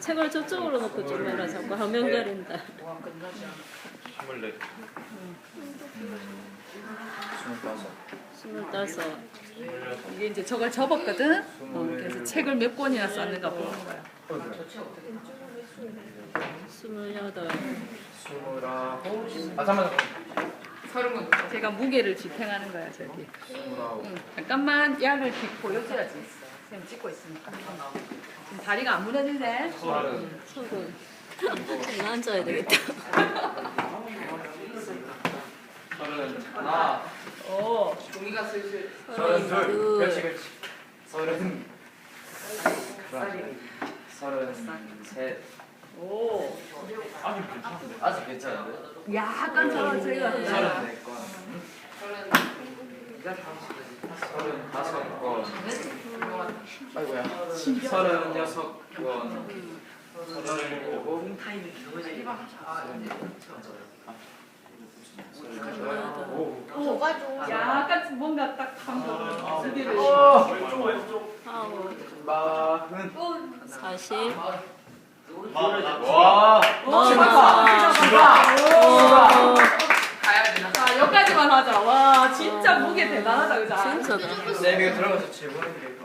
책을 저쪽으로 놓고 좀 해라. 자꾸 화면 가린다. 스물네. 스물다섯. 이게 이제 저걸 접었거든. 어, 그래서 책을 몇 권이나 썼는가 보는 거야. 스물여덟. 스물아홉. 아 잠깐만. 서른 권. 제가 무게를 지탱하는 거야 저기. 응. 잠깐만 약을 뒷 보여줘야지. 쌤 찍고 있으니까. 지금 다리가 안 무너지네. 서른. 서른. 좀 앉아야 되겠다. 서른 하나. 오. 종이가 슬슬. 서른 둘. 둘. 그렇지 그렇지. 서른. 서른 셋. 오. 아직 괜찮은데? 약간 저 저희가 서른 네 건. 서른 다섯 건. 아이고야. 서른 여섯 건. 서른 일곱. 여덟. 약간 뭔가 딱 한번 두개를. 아홉. 마흔. 사십. 와. 마흔. 오. 가야 되나? 자, 여기까지만 하자. 와, 진짜 무게 대단하다, 그죠? 진짜다. 네, 이거 들어가서 게.